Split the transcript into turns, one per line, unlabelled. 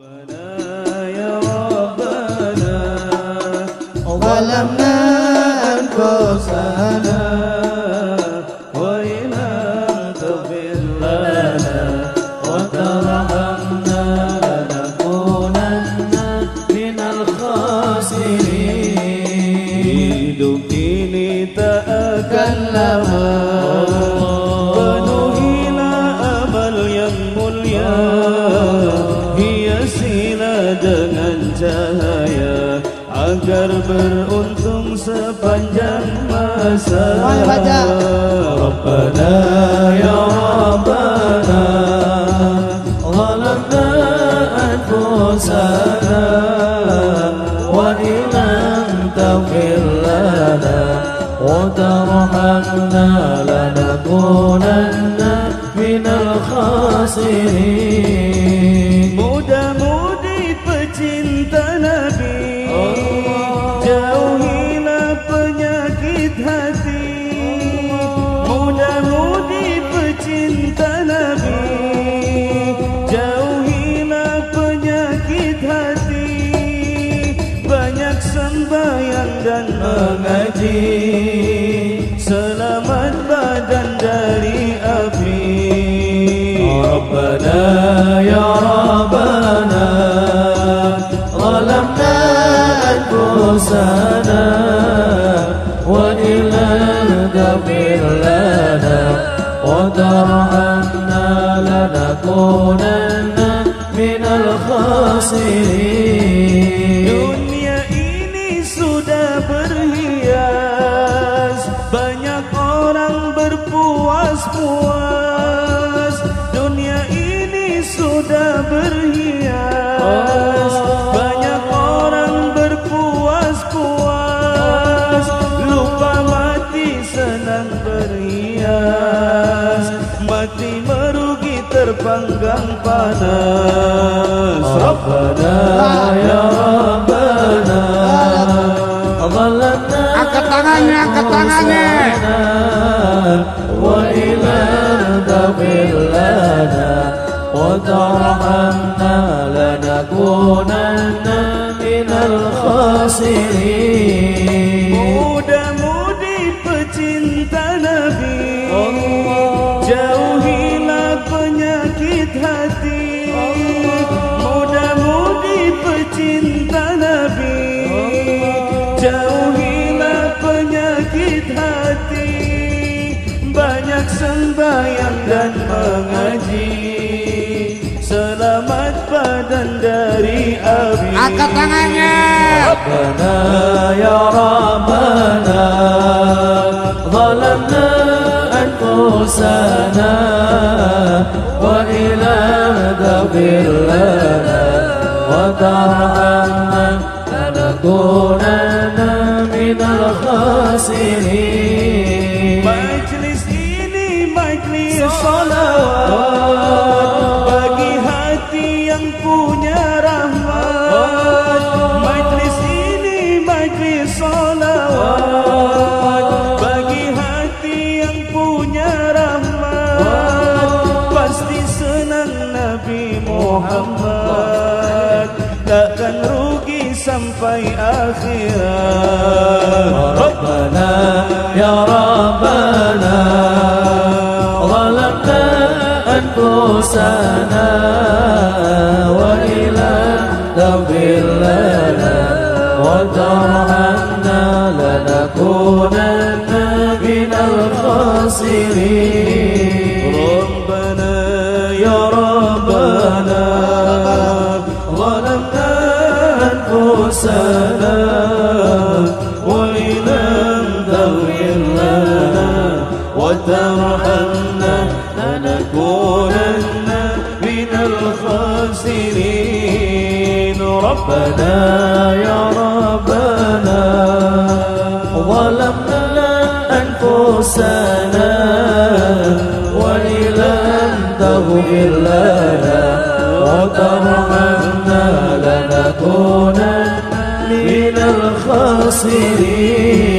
يا ربنا
ظلمنا أنفسنا
وإن لم تغفر لنا وترحمنا لنكونن من الخاسرين hidup ini tak akan lama penuhilah amal yang mulia agar beruntung sepanjang masa. Rabbana ya Rabbana. Ghalamna anfusana. Wa ilam tawfir lana. Wa tarahanna lanakunanna Minal khasirin. cinta Nabi Jauhilah penyakit hati. Banyak sembahyang dan mengaji Selamat badan dari api. Ya Rabbana, Ya Rabbana Ghalamna anfusana Wa ilal gafir lana لنا وترحمنا لنكونن من الخاسرين Dunia ini sudah berhias Banyak orang berpuas-puas Dunia ini sudah berhias Banyak orang berpuas-puas Lupa mati senang berhias Mati merugi terpanggang panas Rabbana ya Rabbana ظلمنا
Angkat tangannya, angkat tangannya.
وإلى تغفر لنا وترحمنا لنكونن من الخاسرين banyak sembahyang dan mengaji. Selamat badan dari api
angkat tangannya.
Rabbana ya rabbana zalamna anfusana wa ila ghafir lana wa tarhamna lanakunanna min khasirin. Salawat. Bagi hati yang punya rahmat. Majlis ini majlis salawat. Bagi hati yang punya rahmat. Pasti senang Nabi Muhammad. Takkan rugi sampai akhirat. Rabbana ya Rabbana أنفسنا وإلى تغفر لنا وترحمنا لنكونن من الخاسرين. ربنا يا ربنا ظلمنا أنفسنا وإن لم تغفر لنا وترحمنا لنكونن من الخاسرين. ربنا يا ربنا ظلمنا أنفسنا لم تغفر لنا وترحمنا لنكونن من الخاسرين.